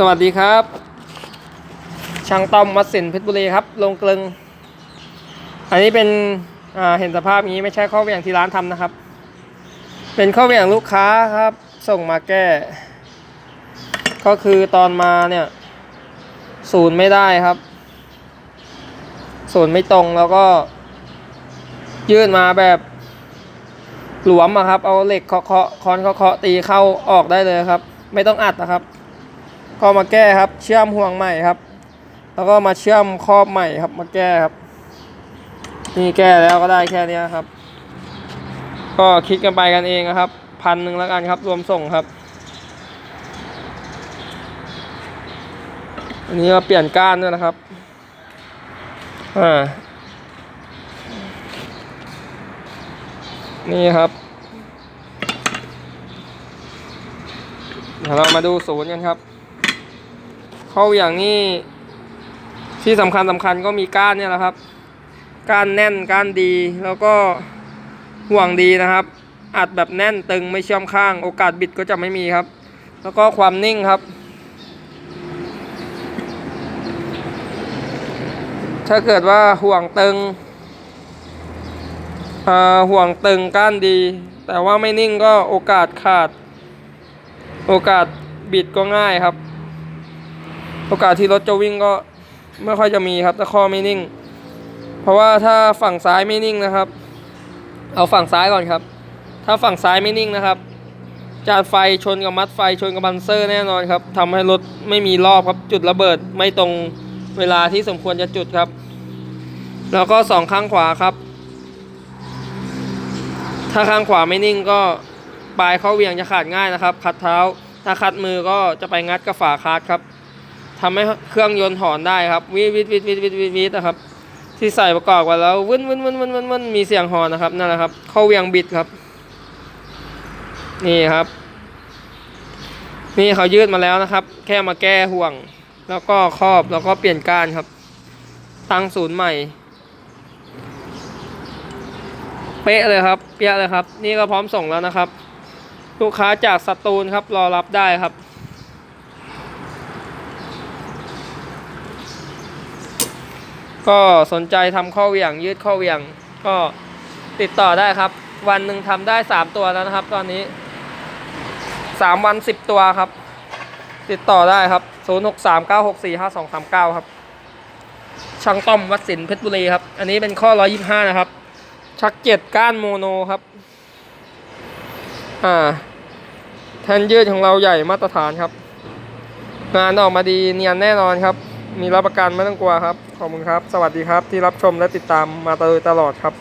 สวัสดีครับ ช่างต้อมวัดสินเพชรบุรีครับลงกลึง อันนี้เป็นเห็นสภาพนี้ไม่ใช่ข้อเวียงที่ร้านทำนะครับ เป็นข้อเวียงลูกค้าครับ ส่งมาแก้ ก็คือตอนมาเนี่ยศูนย์ไม่ได้ครับ ศูนย์ไม่ตรงแล้วก็ ยื่นมาแบบหลวมอะครับ เอาเหล็กเคาะเคาะคอนเคาะเคาะตีเข้าออกได้เลยครับ ไม่ต้องอัดนะครับ ก็มาแก้ครับ เชื่อมห่วงใหม่ครับ แล้วก็มาเชื่อมครอบใหม่ครับ มาแก้ครับ นี่แก้แล้วก็ได้แค่นี้ครับ ก็คิดกันไปกันเองนะครับ พันหนึ่งแล้วกันครับ รวมส่งครับ อันนี้ก็เปลี่ยนก้านด้วยนะครับ อ่า นี่ครับเดี๋ยวเรามาดูศูนย์กันครับ เข้าอย่างนี้ที่สำคัญสำคัญก็มีก้านเนี่ยแหละครับ ก้านแน่นก้านดีแล้วก็ห่วงดีนะครับ อัดแบบแน่นตึงไม่เชื่อมข้าง โอกาสบิดก็จะไม่มีครับ แล้วก็ความนิ่งครับ ถ้าเกิดว่าห่วงตึงห่วงตึงก้านดี แต่ว่าไม่นิ่งก็โอกาสขาด โอกาสบิดก็ง่ายครับ โอกาสที่รถจะวิ่งก็ไม่ค่อยจะมีครับถ้าข้อไม่นิ่ง เพราะว่าถ้าฝั่งซ้ายไม่นิ่งนะครับ เอาฝั่งซ้ายก่อนครับ ถ้าฝั่งซ้ายไม่นิ่งนะครับจานไฟชนกับมัดไฟชนกับบันเซอร์แน่นอนครับทำให้รถไม่มีรอบครับจุดระเบิดไม่ตรงเวลาที่สมควรจะจุดครับ แล้วก็สองข้างขวาครับ ถ้าข้างขวาไม่นิ่งก็ปลายเข้าเวียงจะขาดง่ายนะครับ คัดเท้า ถ้าคัดมือก็จะไปงัดกับฝาคาดครับ ทำให้เครื่องยนต์ถอนได้ครับวิวิดวิดวิดวิดวิดวิดนะครับ ที่ใส่ประกอบกันแล้ววินวินวินวินวินวินมีเสียงหอนนะครับนั่นแหละครับ เข้าเวียงบิดครับ นี่ครับ นี่เขายืดมาแล้วนะครับ แค่มาแก้ห่วง แล้วก็ครอบแล้วก็เปลี่ยนก้านครับ ตั้งศูนย์ใหม่เป๊ะเลยครับเปี้ยเลยครับ นี่ก็พร้อมส่งแล้วนะครับ ลูกค้าจากสตูลครับรอรับได้ครับ ก็สนใจทำข้อเหวี่ยงยืดข้อเหวี่ยงก็ติดต่อได้ครับ วันหนึ่งทำได้สามตัวแล้วนะครับ ตอนนี้สามวันสิบตัวครับ ติดต่อได้ครับศูนย์หกสามเก้าหกสี่ห้าสองสามเก้าครับ ช่างต้อมวัดสินเพชรบุรีครับ อันนี้เป็นข้อร้อยี่ห้านะครับ ชักเจ็ดก้านโมโนครับ อ่า แทนยืดของเราใหญ่มาตรฐานครับ งานออกมาดีเนียนแน่นอนครับ มีรับประกันไม่ต้องกลัวครับ ขอบคุณครับ สวัสดีครับที่รับชมและติดตามมาโดยตลอดครับ